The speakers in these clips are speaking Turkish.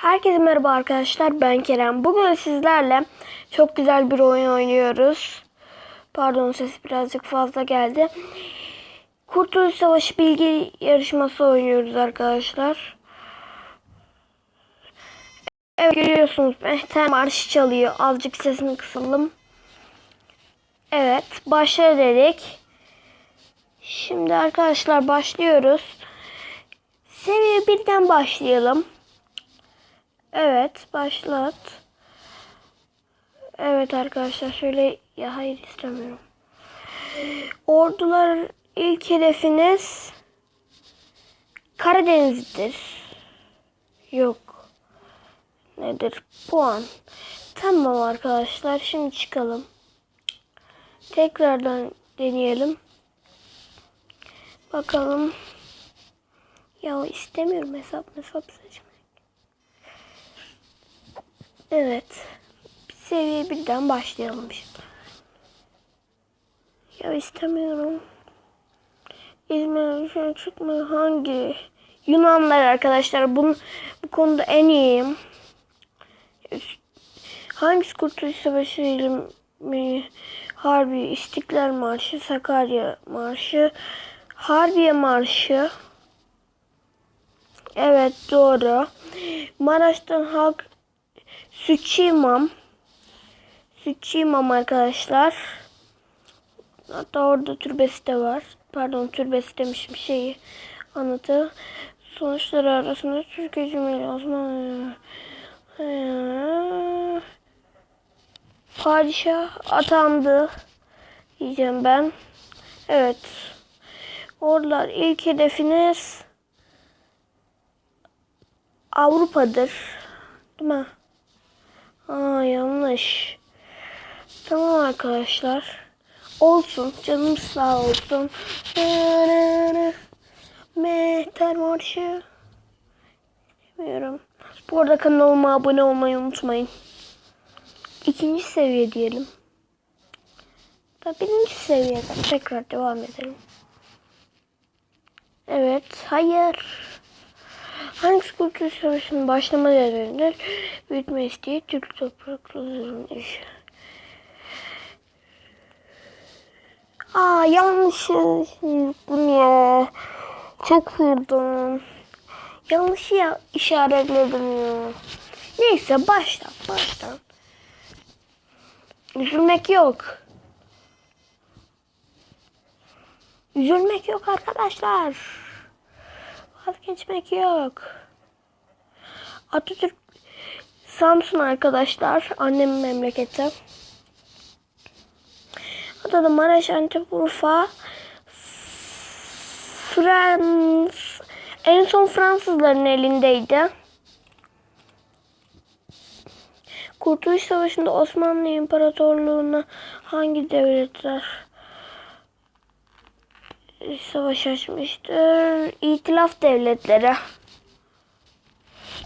Herkese merhaba arkadaşlar ben Kerem. Bugün sizlerle çok güzel bir oyun oynuyoruz. Pardon ses birazcık fazla geldi. Kurtuluş Savaşı bilgi yarışması oynuyoruz arkadaşlar. Evet görüyorsunuz Mehter Marşı çalıyor. Azıcık sesini kısalım. Evet başla dedik. Şimdi arkadaşlar başlıyoruz. Seviye birden başlayalım. Evet başlat. Evet arkadaşlar şöyle ya hayır istemiyorum. Ordular ilk hedefiniz Karadeniz'dir. Yok. Nedir? Puan. Tamam arkadaşlar şimdi çıkalım. Tekrardan deneyelim. Bakalım. Ya istemiyorum hesap hesap seçmek. Evet. Seviye birden başlayalım şimdi. Ya istemiyorum. İzmir'e dışarı çıkma hangi? Yunanlar arkadaşlar. Bunun, bu konuda en iyiyim. Hangisi Kurtuluş Savaşı mi? Harbi, İstiklal Marşı, Sakarya Marşı, Harbiye Marşı. Evet doğru. Maraş'tan halk Sütçü İmam. Sütçü İmam arkadaşlar. Hatta orada türbesi de var. Pardon türbesi demişim şeyi anlatı. Sonuçları arasında Türkiye Cumhuriyeti Osmanlı Ee, Padişah atandı diyeceğim ben. Evet. Oralar ilk hedefiniz Avrupa'dır. Değil mi? Aa yanlış. Tamam arkadaşlar. Olsun. Canım sağ olsun. Mehter Marşı. Bilmiyorum. Bu arada kanalıma abone olmayı unutmayın. İkinci seviye diyelim. Da birinci seviyeden tekrar devam edelim. Evet. Hayır. Hangisi Kurtuluş Savaşı'nın başlama nedenidir? Büyütme isteği Türk topraklarının işi. Aa yanlış bunu ya. Çok vurdum. Yanlış ya işaretledim ya. Neyse baştan baştan. Üzülmek yok. Üzülmek yok arkadaşlar. Vazgeçmek yok. Atatürk Samsun arkadaşlar. Annemin memleketi. Adı da Maraş, Antep, Urfa. Frans en son Fransızların elindeydi. Kurtuluş Savaşı'nda Osmanlı İmparatorluğu'na hangi devletler savaş açmıştır? İtilaf devletleri.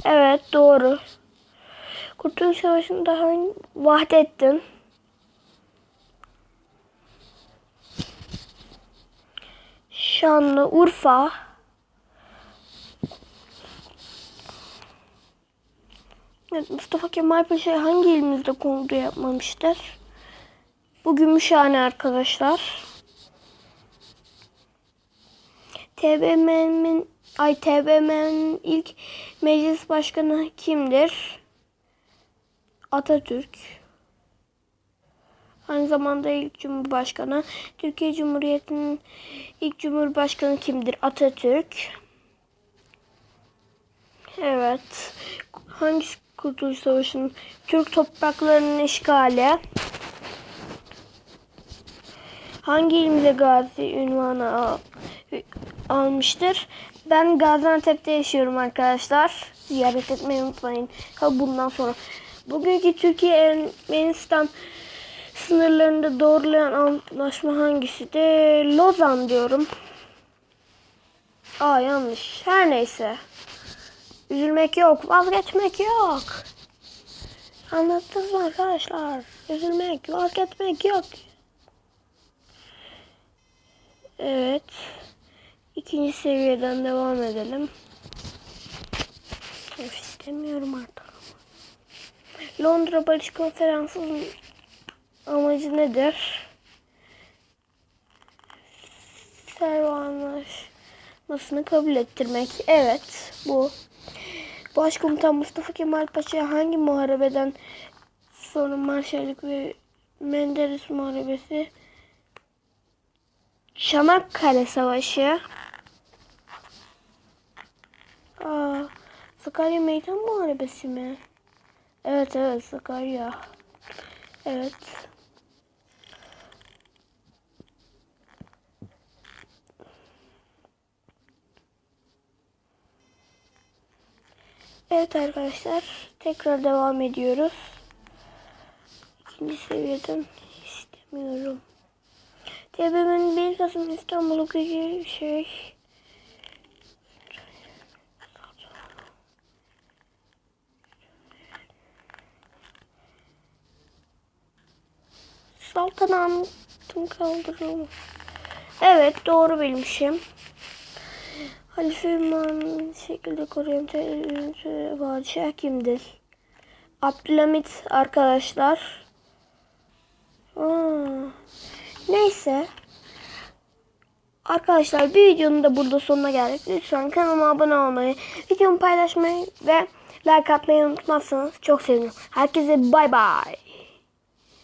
Evet doğru. Kurtuluş Savaşı'nda hangi Vahdettin? Şanlıurfa. Evet, Mustafa Kemal Paşa hangi ilimizde konuda yapmamıştır? Bu Gümüşhane arkadaşlar. TBMM'nin ay TBMM'nin ilk meclis başkanı kimdir? Atatürk. Aynı zamanda ilk cumhurbaşkanı. Türkiye Cumhuriyeti'nin ilk cumhurbaşkanı kimdir? Atatürk. Evet. Hangisi Kurtuluş Savaşı'nın Türk topraklarının işgali? Hangi ilimize gazi ünvanı almıştır? Ben Gaziantep'te yaşıyorum arkadaşlar. Ziyaret etmeyi unutmayın. Bundan sonra. Bugünkü Türkiye Ermenistan sınırlarında doğrulayan antlaşma hangisidir? Lozan diyorum. Aa yanlış. Her neyse. Üzülmek yok. Vazgeçmek yok. Anlattınız mı arkadaşlar? Üzülmek, vazgeçmek yok. Evet. İkinci seviyeden devam edelim. Of İstemiyorum artık. Londra Barış Konferansı'nın amacı nedir? Servo anlaşmasını kabul ettirmek. Evet bu. Başkomutan Mustafa Kemal Paşa hangi muharebeden sonra Marşallık ve Menderes Muharebesi Çanakkale Savaşı Aa, Sakarya Meydan Muharebesi mi? Evet evet Sakarya. Evet. Evet arkadaşlar tekrar devam ediyoruz. İkinci seviyeden istemiyorum. TBM'nin 1 Kasım İstanbul'u gücü şey Saltanatın kaldırımı. Evet doğru bilmişim. Halife İmam şekilde koruyan padişah kimdir? Abdülhamit arkadaşlar. Aa, neyse. Arkadaşlar bir videonun da burada sonuna geldik. Lütfen kanalıma abone olmayı, videomu paylaşmayı ve like atmayı unutmazsanız çok sevinirim. Herkese bay bay.